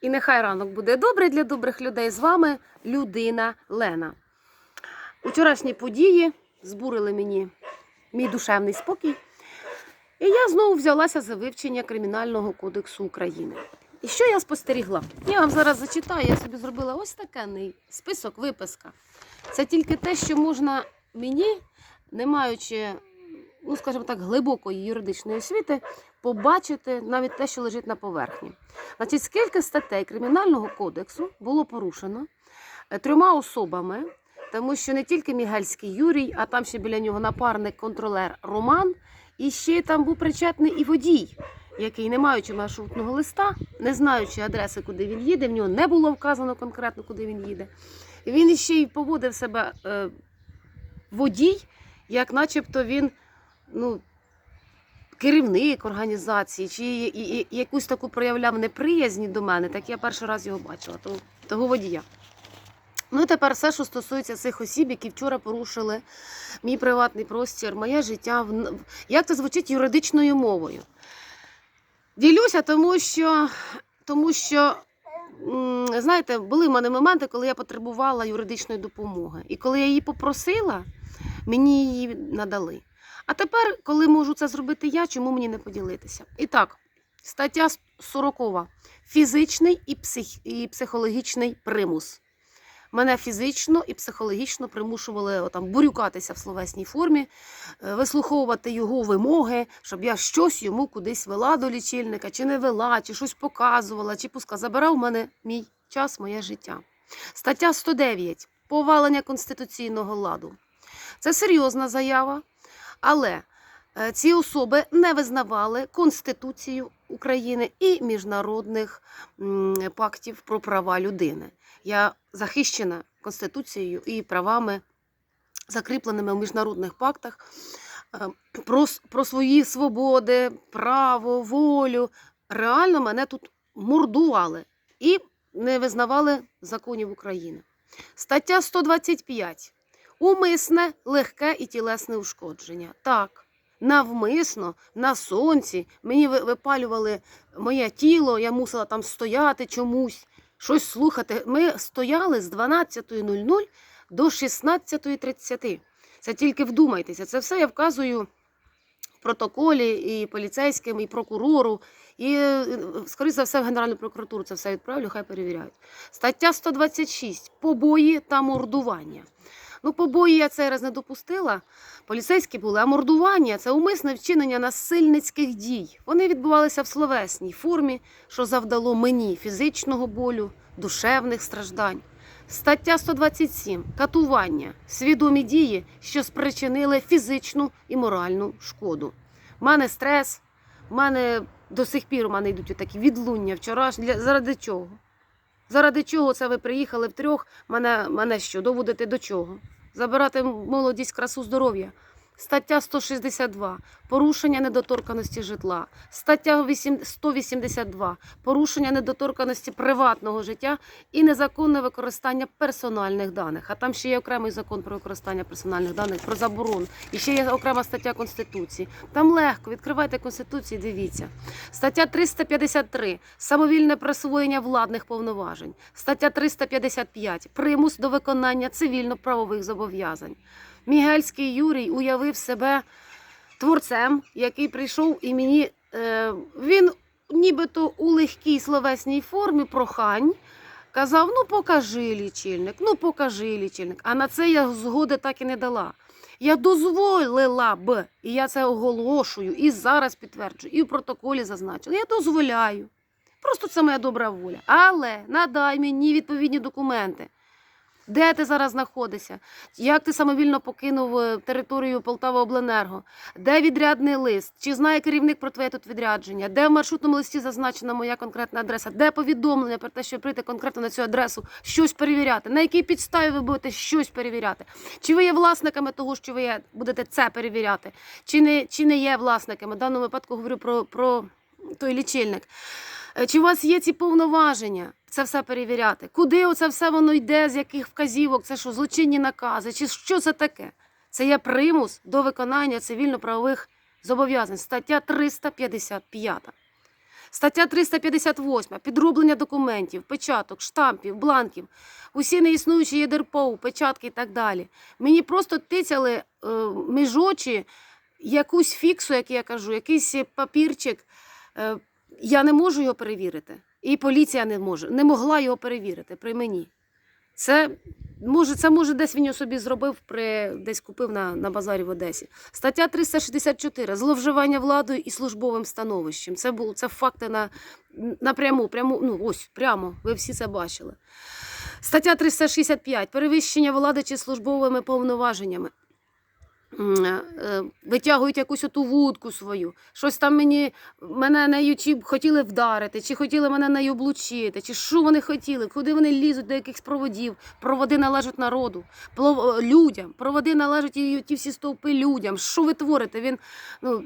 І нехай ранок буде добрий для добрих людей. З вами людина Лена. Учорашні події збурили мені мій душевний спокій. І я знову взялася за вивчення Кримінального кодексу України. І що я спостерігла? Я вам зараз зачитаю, я собі зробила ось такий список, виписка. Це тільки те, що можна мені, не маючи, ну скажімо так, глибокої юридичної освіти, побачити навіть те, що лежить на поверхні. Значить, скільки статей Кримінального кодексу було порушено е, трьома особами, тому що не тільки Мігельський Юрій, а там ще біля нього напарник, контролер Роман, і ще там був причетний і водій, який, не маючи маршрутного листа, не знаючи адреси, куди він їде, в нього не було вказано конкретно, куди він їде. Він ще й поводив себе е, водій, як начебто він ну, керівник організації, чи і- і- якусь таку проявляв неприязнь до мене, так я перший раз його бачила, того, того водія. Ну і тепер все, що стосується цих осіб, які вчора порушили мій приватний простір, моє життя. Як це звучить юридичною мовою? Ділюся, тому що, тому що знаєте, були в мене моменти, коли я потребувала юридичної допомоги. І коли я її попросила, мені її надали. А тепер, коли можу це зробити я, чому мені не поділитися? І так, стаття 40. Фізичний і, псих... і психологічний примус. Мене фізично і психологічно примушували там бурюкатися в словесній формі, е, вислуховувати його вимоги, щоб я щось йому кудись вела до лічильника, чи не вела, чи щось показувала, чи пуска. Забирав мене мій час, моє життя. Стаття 109. Повалення конституційного ладу. Це серйозна заява, але е, ці особи не визнавали Конституцію України і міжнародних пактів про права людини. Я захищена Конституцією і правами, закріпленими в міжнародних пактах е, про, про свої свободи, право, волю. Реально мене тут мордували і не визнавали законів України. Стаття 125. Умисне, легке і тілесне ушкодження. Так, навмисно на сонці мені випалювали моє тіло, я мусила там стояти чомусь, щось слухати. Ми стояли з 12.00 до 16.30. Це тільки вдумайтеся. Це все я вказую в протоколі і поліцейським, і прокурору. І, скоріше за все, в Генеральну прокуратуру це все відправлю, хай перевіряють. Стаття 126. Побої та мордування. Ну, побої я цей раз не допустила. Поліцейські були, а мордування це умисне вчинення насильницьких дій. Вони відбувалися в словесній формі, що завдало мені фізичного болю, душевних страждань. Стаття 127. Катування. Свідомі дії, що спричинили фізичну і моральну шкоду. У мене стрес, в мене до сих пір у мене йдуть такі відлуння вчорашні. Заради чого? Заради чого це ви приїхали втрьох? Мене, мене що, доводити до чого? Забирати молодість, красу, здоров'я. Стаття 162. Порушення недоторканості житла. Стаття 8 182. Порушення недоторканості приватного життя і незаконне використання персональних даних. А там ще є окремий закон про використання персональних даних, про заборону. І ще є окрема стаття Конституції. Там легко, відкривайте Конституцію, дивіться. Стаття 353. Самовільне присвоєння владних повноважень. Стаття 355. Примус до виконання цивільно-правових зобов'язань. Мігельський Юрій уявив себе творцем, який прийшов і мені е, він нібито у легкій словесній формі прохань казав: ну покажи лічильник, ну покажи лічильник. А на це я згоди так і не дала. Я дозволила б, і я це оголошую, і зараз підтверджую, і в протоколі зазначила. Я дозволяю. Просто це моя добра воля. Але надай мені відповідні документи. Де ти зараз знаходишся? Як ти самовільно покинув е, територію Полтава Обленерго? Де відрядний лист? Чи знає керівник про твоє тут відрядження? Де в маршрутному листі зазначена моя конкретна адреса? Де повідомлення про те, що прийти конкретно на цю адресу, щось перевіряти? На якій підставі ви будете щось перевіряти? Чи ви є власниками того, що ви будете це перевіряти? Чи не, чи не є власниками? В даному випадку говорю про, про той лічильник. Е, Чи у вас є ці повноваження це все перевіряти? Куди оце все воно йде, з яких вказівок? Це що, злочинні накази? Чи що це таке? Це є примус до виконання цивільно-правових зобов'язань. Стаття 355. Стаття 358. Підроблення документів, печаток, штампів, бланків, усі неіснуючі ЄДРПО, печатки і так далі. Мені просто тицяли е, між очі якусь фіксу, як я кажу, якийсь папірчик. Е, я не можу його перевірити. І поліція не може, не могла його перевірити при мені. Це може, це може десь він його собі зробив при десь купив на, на базарі в Одесі. Стаття 364. Зловживання владою і службовим становищем. Це було це факти на напряму, пряму, ну ось прямо. Ви всі це бачили. Стаття 365. Перевищення влади чи службовими повноваженнями. Е, е, Витягують якусь оту вудку свою. Щось там мені мене нею чи хотіли вдарити, чи хотіли мене нею облучити, чи що вони хотіли, куди вони лізуть до якихось проводів. Проводи належать народу, е, людям. Проводи належать і ті всі стовпи людям. Що ви творите? Він ну,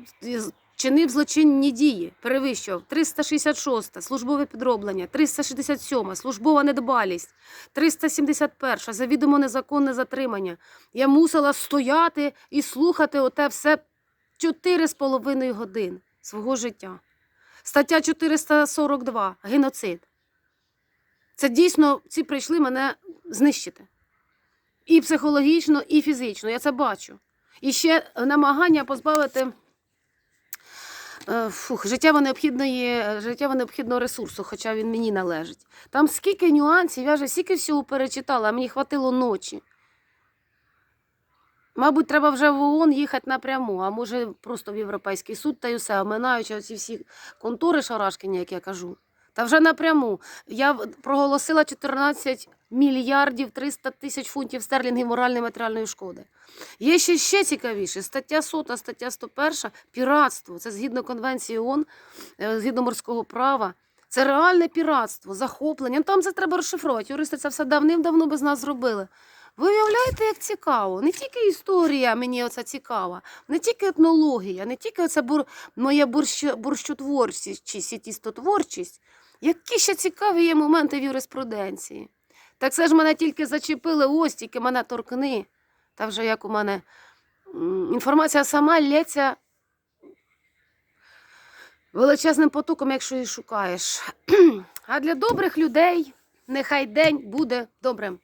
чинив злочинні дії, перевищував 366 службове підроблення, 367 службова недбалість, 371 завідомо незаконне затримання. Я мусила стояти і слухати оте все 4,5 годин свого життя. Стаття 442 геноцид. Це дійсно ці прийшли мене знищити. І психологічно, і фізично. Я це бачу. І ще намагання позбавити фух, життєво, необхідної, життєво необхідного ресурсу, хоча він мені належить. Там скільки нюансів, я вже стільки всього перечитала, а мені хватило ночі. Мабуть, треба вже в ООН їхати напряму, а може просто в Європейський суд та й усе, оминаючи оці всі контори шарашкині, як я кажу. Та вже напряму. Я проголосила 14 мільярдів 300 тисяч фунтів стерлінгів моральної матеріальної шкоди. Є ще ще цікавіше. Стаття 100, стаття 101 – піратство. Це згідно Конвенції ООН, е, згідно морського права. Це реальне піратство, захоплення. Ну, Там це треба розшифрувати. Юристи це все давним-давно без нас зробили. Ви уявляєте, як цікаво? Не тільки історія мені оця цікава, не тільки етнологія, не тільки оця бур... моя борщ... борщотворчість чи сітістотворчість. Які ще цікаві є моменти в юриспруденції. Так це ж мене тільки зачепили, ось тільки мене торкни. Та вже як у мене інформація сама лється величезним потоком, якщо її шукаєш. А для добрих людей нехай день буде добрим.